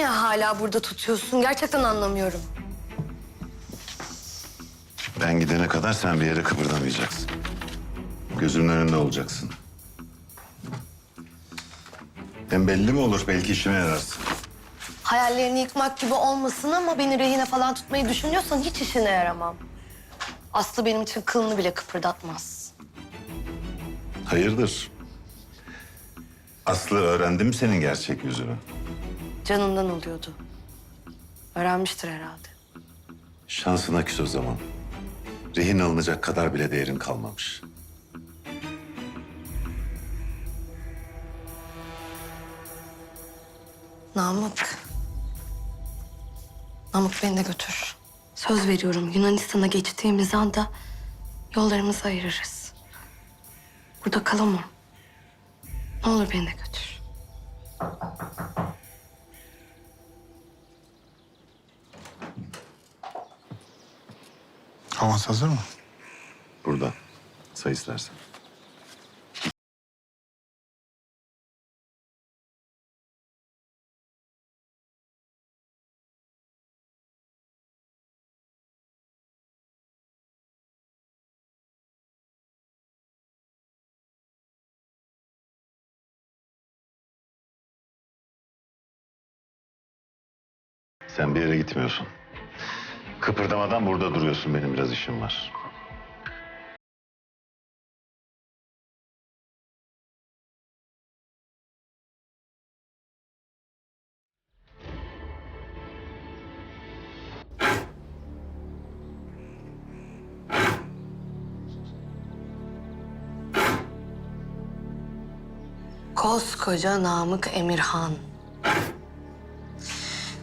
niye hala burada tutuyorsun? Gerçekten anlamıyorum. Ben gidene kadar sen bir yere kıpırdamayacaksın. Gözümün önünde olacaksın. Hem belli mi olur? Belki işime yararsın. Hayallerini yıkmak gibi olmasın ama beni rehine falan tutmayı düşünüyorsan hiç işine yaramam. Aslı benim için kılını bile kıpırdatmaz. Hayırdır? Aslı öğrendi mi senin gerçek yüzünü? Canından oluyordu. Öğrenmiştir herhalde. Şansına küs o zaman. Rehin alınacak kadar bile değerin kalmamış. Namık. Namık beni de götür. Söz veriyorum Yunanistan'a geçtiğimiz anda yollarımızı ayırırız. Burada kalamam. Ne olur beni de götür. Avans hazır mı? Burada. Say istersen. Sen bir yere gitmiyorsun. Kıpırdamadan burada duruyorsun. Benim biraz işim var. Koskoca Namık Emirhan.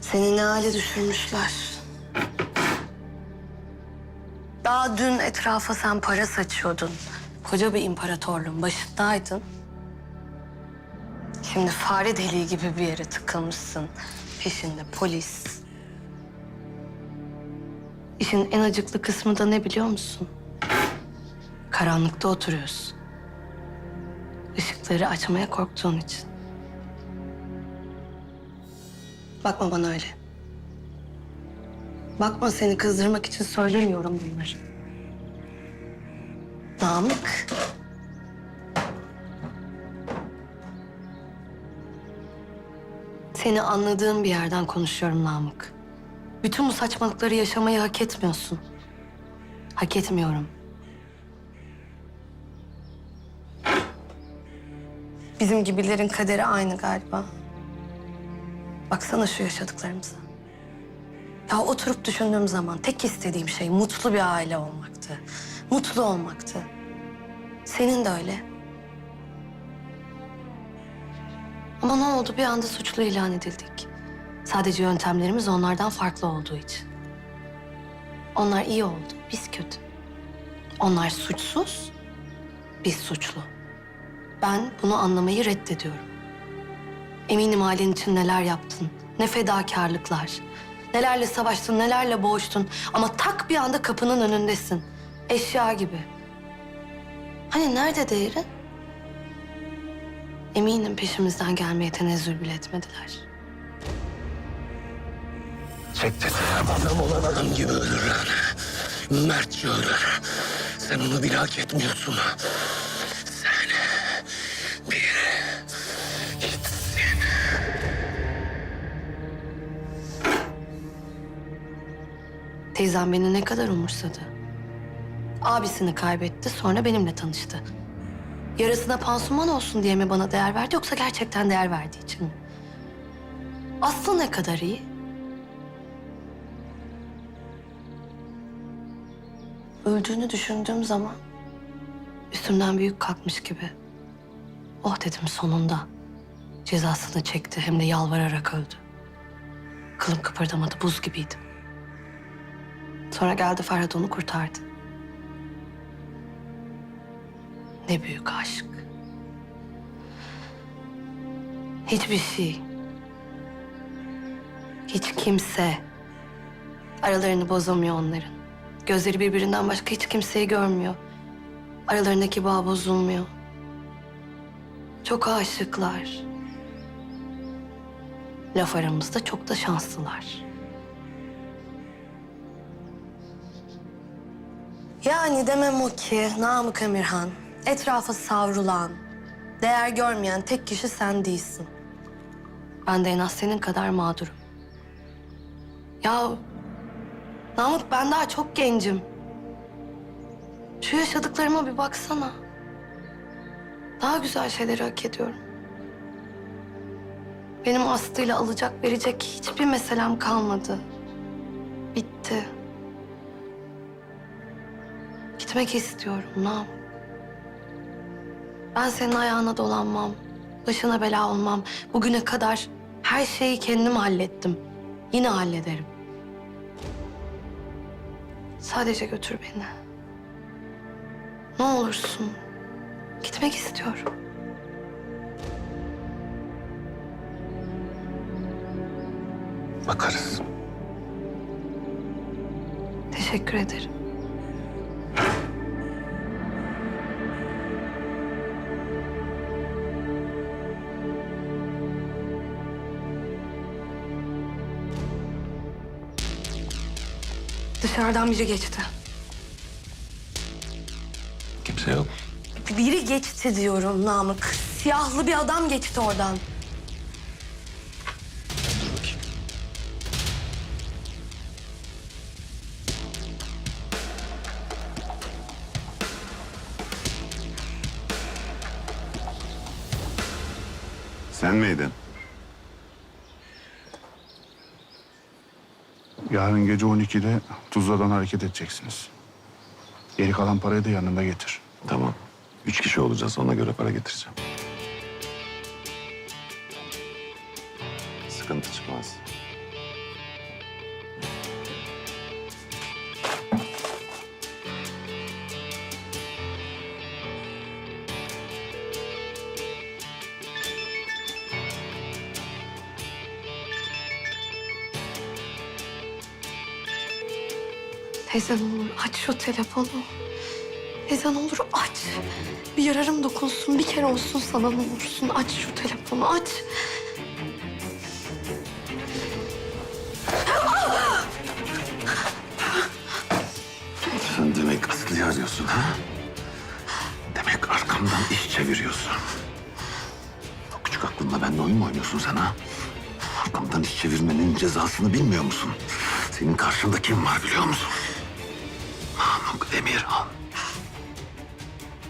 Seni ne hale düşürmüşler. Daha dün etrafa sen para saçıyordun. Koca bir imparatorluğun başındaydın. Şimdi fare deliği gibi bir yere tıkılmışsın. Peşinde polis. İşin en acıklı kısmı da ne biliyor musun? Karanlıkta oturuyorsun. Işıkları açmaya korktuğun için. Bakma bana öyle. Bakma seni kızdırmak için söylemiyorum bunları. Namık. Seni anladığım bir yerden konuşuyorum Namık. Bütün bu saçmalıkları yaşamayı hak etmiyorsun. Hak etmiyorum. Bizim gibilerin kaderi aynı galiba. Baksana şu yaşadıklarımıza. Ya oturup düşündüğüm zaman tek istediğim şey mutlu bir aile olmaktı. Mutlu olmaktı. Senin de öyle. Ama ne oldu bir anda suçlu ilan edildik. Sadece yöntemlerimiz onlardan farklı olduğu için. Onlar iyi oldu, biz kötü. Onlar suçsuz, biz suçlu. Ben bunu anlamayı reddediyorum. Eminim ailen için neler yaptın, ne fedakarlıklar. Nelerle savaştın, nelerle boğuştun. Ama tak bir anda kapının önündesin. Eşya gibi. Hani nerede değerin? Eminim peşimizden gelmeye tenezzül bile etmediler. Çek tetiğe adam olan adam gibi ölür lan. Mertçe ölür. Sen onu bile hak etmiyorsun. Teyzem beni ne kadar umursadı. Abisini kaybetti, sonra benimle tanıştı. Yarasına pansuman olsun diye mi bana değer verdi yoksa gerçekten değer verdiği için mi? Aslı ne kadar iyi. Öldüğünü düşündüğüm zaman üstümden büyük kalkmış gibi. Oh dedim sonunda. Cezasını çekti hem de yalvararak öldü. Kılım kıpırdamadı, buz gibiydim. Sonra geldi Ferhat onu kurtardı. Ne büyük aşk. Hiçbir şey, hiç kimse aralarını bozamıyor onların. Gözleri birbirinden başka hiç kimseyi görmüyor. Aralarındaki bağ bozulmuyor. Çok aşıklar. Laf aramızda çok da şanslılar. Yani demem o ki Namık Emirhan, etrafa savrulan, değer görmeyen tek kişi sen değilsin. Ben de en az senin kadar mağdurum. Ya Namık ben daha çok gencim. Şu yaşadıklarıma bir baksana. Daha güzel şeyleri hak ediyorum. Benim Aslı'yla alacak verecek hiçbir meselem kalmadı. Bitti. Gitmek istiyorum Namık. Ben senin ayağına dolanmam. Başına bela olmam. Bugüne kadar her şeyi kendim hallettim. Yine hallederim. Sadece götür beni. Ne olursun. Gitmek istiyorum. Bakarız. Teşekkür ederim. Dışarıdan biri geçti. Kimse yok. Biri geçti diyorum Namık. Siyahlı bir adam geçti oradan. Dur bakayım. Sen miydin? Yarın gece 12'de Tuzla'dan hareket edeceksiniz. Geri kalan parayı da yanında getir. Tamam. Üç kişi olacağız. Ona göre para getireceğim. Sıkıntı çıkmaz. Teyze ne olur aç şu telefonu. Teyze ne olur aç. Bir yararım dokunsun bir kere olsun sana ne olursun. Aç şu telefonu aç. Sen demek Aslı'yı arıyorsun ha? Demek arkamdan iş çeviriyorsun. Küçük aklınla benimle oyun mu oynuyorsun sen ha? Arkamdan iş çevirmenin cezasını bilmiyor musun? Senin karşında kim var biliyor musun? Namık Emirhan.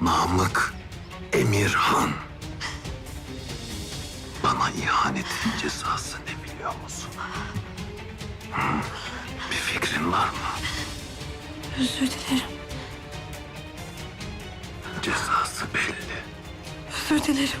Namık Emirhan. Bana ihanetin cezası ne biliyor musun? Hı? Bir fikrin var mı? Özür dilerim. Cezası belli. Özür dilerim.